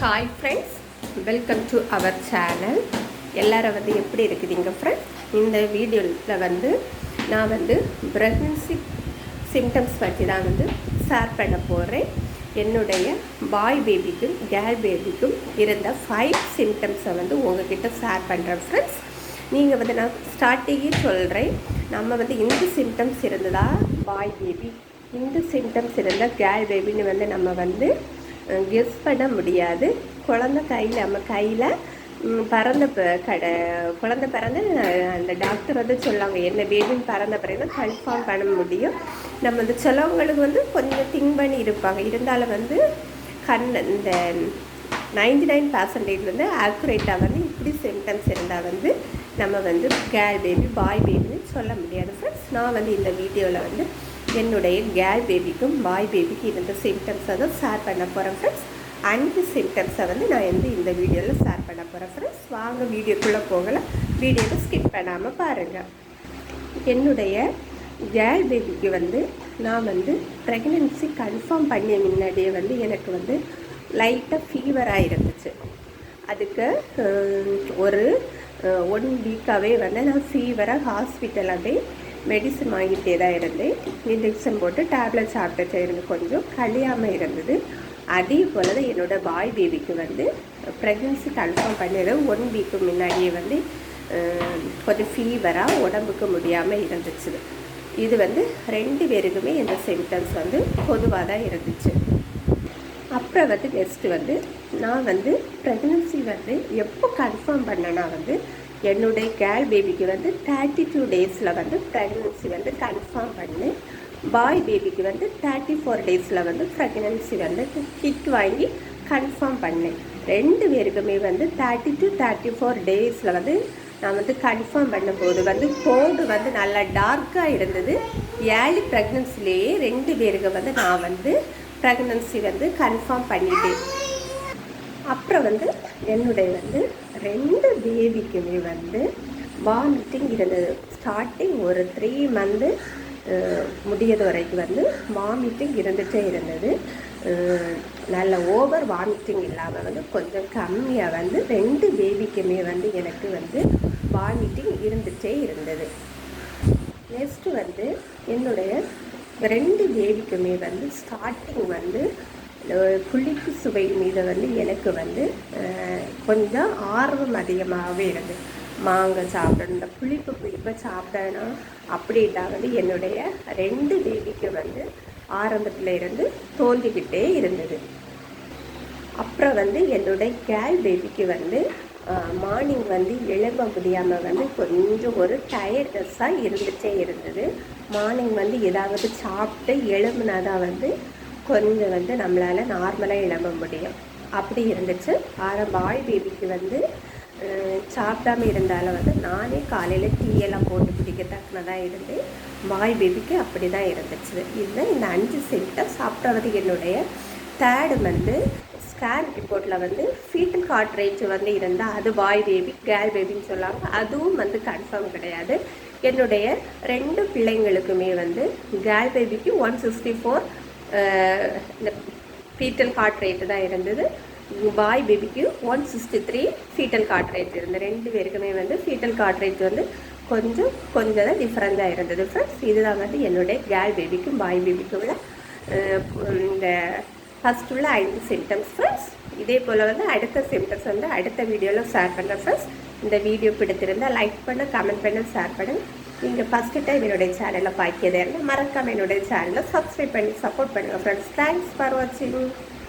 Hi friends welcome to our channel எல்லாரும் வந்து எப்படி இருக்குதுங்க ஃப்ரெண்ட்ஸ் இந்த வீடியோவில் வந்து நான் வந்து ப்ரெக்னன்சி சிம்டம்ஸ் பற்றி தான் வந்து ஷேர் பண்ண போகிறேன் என்னுடைய பாய் பேபிக்கும் கேர்ள் பேபிக்கும் இருந்த ஃபைவ் சிம்டம்ஸை வந்து உங்ககிட்ட ஷேர் பண்ணுறேன் ஃப்ரெண்ட்ஸ் நீங்கள் வந்து நான் ஸ்டார்டிங்கே சொல்கிறேன் நம்ம வந்து இந்த சிம்டம்ஸ் இருந்ததா? பாய் பேபி இந்த சிம்டம்ஸ் இருந்தால் கேர்ள் பேபின்னு வந்து நம்ம வந்து கெஸ் பண்ண முடியாது. குழந்த கையில் நம்ம கையில் பறந்த ப- கடை குழந்த பிறந்து அந்த டாக்டர் வந்து சொல்லாங்க என்ன பேபின்னு பறந்த பிறகு தான் கன்ஃபார்ம் பண்ண முடியும். நம்ம வந்து சிலவங்களுக்கு வந்து கொஞ்சம் திங்க் பண்ணி இருப்பாங்க. இருந்தாலும் வந்து கண் இந்த நைன்டி நைன் பர்சன்டேஜ் வந்து ஆக்குரேட்டாக வந்து இப்படி சிம்டம்ஸ் இருந்தால் வந்து நம்ம வந்து கேர்ள் பேபி பாய் பேபின்னு சொல்ல முடியாது. ஃப்ரெண்ட்ஸ் நான் வந்து இந்த வீடியோவில் வந்து என்னுடைய கேர்ள் பேபிக்கும் பாய் பேபிக்கு இருந்த சிம்டம்ஸை தான் ஷேர் பண்ண போகிறேன் ஃப்ரெண்ட்ஸ் அஞ்சு சிம்டம்ஸை வந்து நான் வந்து இந்த வீடியோவில் ஷேர் பண்ண போகிறேன் ஃப்ரெண்ட்ஸ் வாங்க வீடியோக்குள்ளே போகலாம். வீடியோவை ஸ்கிப் பண்ணாமல் பாருங்கள் என்னுடைய கேர்ள் பேபிக்கு வந்து நான் வந்து ப்ரெக்னென்சி கன்ஃபார்ம் பண்ணிய முன்னாடியே வந்து எனக்கு வந்து லைட்டாக ஃபீவராக இருந்துச்சு அதுக்கு ஒரு ஒன் வீக்காகவே வந்து நான் ஃபீவராக ஹாஸ்பிட்டலில் போய் மெடிசன் வாங்கிட்டே தான் இருந்தேன். இன்ஜெக்ஷன் போட்டு டேப்லெட் சாப்பிட்டு இருந்து கொஞ்சம் கழியாமல் இருந்தது. அதே போல் தான் என்னோட பாய் பேபிக்கு வந்து ப்ரெக்னென்சி கன்ஃபார்ம் பண்ணிடு ஒன் வீக்கு முன்னாடியே வந்து கொஞ்சம் ஃபீவராக உடம்புக்கு முடியாமல் இருந்துச்சு. இது வந்து ரெண்டு பேருக்குமே இந்த சிம்டம்ஸ் வந்து பொதுவாக தான் இருந்துச்சு. அப்புறம் வந்து நெக்ஸ்ட்டு வந்து நான் வந்து ப்ரெக்னன்சி வந்து எப்போ கன்ஃபார்ம் பண்ணேன்னா வந்து என்னுடைய கேர்ள் பேபிக்கு வந்து தேர்ட்டி டூ டேஸில் வந்து ப்ரெக்னென்சி வந்து கன்ஃபார்ம் பண்ணேன் பாய் பேபிக்கு வந்து தேர்ட்டி ஃபோர் டேஸில் வந்து ப்ரெக்னென்சி வந்து கிட் வாங்கி கன்ஃபார்ம் பண்ணேன் ரெண்டு பேருக்குமே வந்து தேர்ட்டி டு தேர்ட்டி ஃபோர் டேஸில் வந்து நான் வந்து கன்ஃபார்ம் பண்ணும்போது வந்து கோடு வந்து நல்லா டார்க்காக இருந்தது. ஏழு ப்ரெக்னென்சிலேயே ரெண்டு பேருக்கு வந்து நான் வந்து ப்ரெக்னென்சி வந்து கன்ஃபார்ம் பண்ணிட்டேன். வந்து என்னுடைய வந்து ரெண்டு பேபிக்குமே வந்து வாமிட்டிங் இருந்தது ஸ்டார்டிங் ஒரு த்ரீ மந்த்து முடியது வரைக்கும் வந்து வாமிட்டிங் இருந்துகிட்டே இருந்தது. நல்ல ஓவர் வாமிட்டிங் இல்லாமல் வந்து கொஞ்சம் கம்மியாக வந்து ரெண்டு பேபிக்குமே வந்து எனக்கு வந்து வாமிட்டிங் இருந்துகிட்டே இருந்தது. நெக்ஸ்ட்டு வந்து என்னுடைய ரெண்டு பேபிக்குமே வந்து ஸ்டார்டிங் வந்து புளிப்பு சுவை மீது வந்து எனக்கு வந்து கொஞ்சம் ஆர்வம் அதிகமாகவே இருந்தது மாங்காய் சாப்பிடணும். இந்த புளிப்பு புளிப்பை சாப்பிடணும் அப்படின்னா வந்து என்னுடைய ரெண்டு பேபிக்கு வந்து ஆரம்பத்தில் இருந்து தோன்றிக்கிட்டே இருந்தது. அப்புறம் வந்து என்னுடைய கேள் பேபிக்கு வந்து மார்னிங் வந்து எழும்ப முடியாமல் வந்து கொஞ்சம் ஒரு டயர்ட்னஸ்ஸாக இருந்துகிட்டே இருந்தது. மார்னிங் வந்து ஏதாவது சாப்பிட்டு எழும்புனா தான் வந்து கொஞ்சம் வந்து நம்மளால் நார்மலாக இளம்ப முடியும். அப்படி இருந்துச்சு. ஆரம்ப பாய் பேபிக்கு வந்து அஹ், சாப்பிடாம இருந்தாலும் வந்து நானே காலையில் டீயெல்லாம் போட்டு குடிக்கத்தக்கனதாக இருந்து பாய் பேபிக்கு அப்படி தான் இருந்துச்சு. இதுதான் இந்த அஞ்சு சிம்டம்ஸ் சாப்பிட்றது வந்து என்னுடைய தேர்டு வந்து ஸ்கேன் ரிப்போர்ட்டில் வந்து ஃபீட்டல் கார்ட்ரேஜ் வந்து இருந்தால் அது பாய் பேபி கேர்ள் பேபின்னு சொல்லுவாங்க. அதுவும் வந்து கன்ஃபார்ம் கிடையாது. என்னுடைய ரெண்டு பிள்ளைங்களுக்குமே வந்து கேர்ள் பேபிக்கு ஒன் சிக்ஸ்டி ஃபோர் இந்த ஃபீட்டல் ஹார்ட் ரேட்டு தான் இருந்தது. பாய் பேபிக்கு one sixty three fetal heart rate இருந்தது ரெண்டு பேருக்குமே வந்து ஃபீட்டல் ஹார்ட் ரேட் வந்து கொஞ்சம் கொஞ்சம் தான் டிஃப்ரெண்ட்டாக இருந்தது ஃப்ரெண்ட்ஸ் இதுதான் வந்து என்னுடைய கேர்ள் பேபிக்கும் பாய் பேபிக்கும் உள்ள இந்த ஃபஸ்ட் உள்ள ஐந்து சிம்டம்ஸ் ஃப்ரெண்ட்ஸ் இதே போல் வந்து அடுத்த சிம்டம்ஸ் வந்து அடுத்த வீடியோவில் ஷேர் பண்ணுறேன் ஃப்ரெண்ட்ஸ் இந்த வீடியோ பிடித்திருந்தால் லைக் பண்ண கமெண்ட் பண்ண ஷேர் பண்ணுங்கள் நீங்கள் ஃபஸ்ட்டு டைம் என்னுடைய சேனலை பார்க்கியதே இருந்தால் மறக்காமல் என்னுடைய சேனலை சப்ஸ்கிரைப் பண்ணி சப்போர்ட் பண்ணுங்கள் ஃப்ரெண்ட்ஸ் தேங்க்ஸ் ஃபார் வாட்சிங்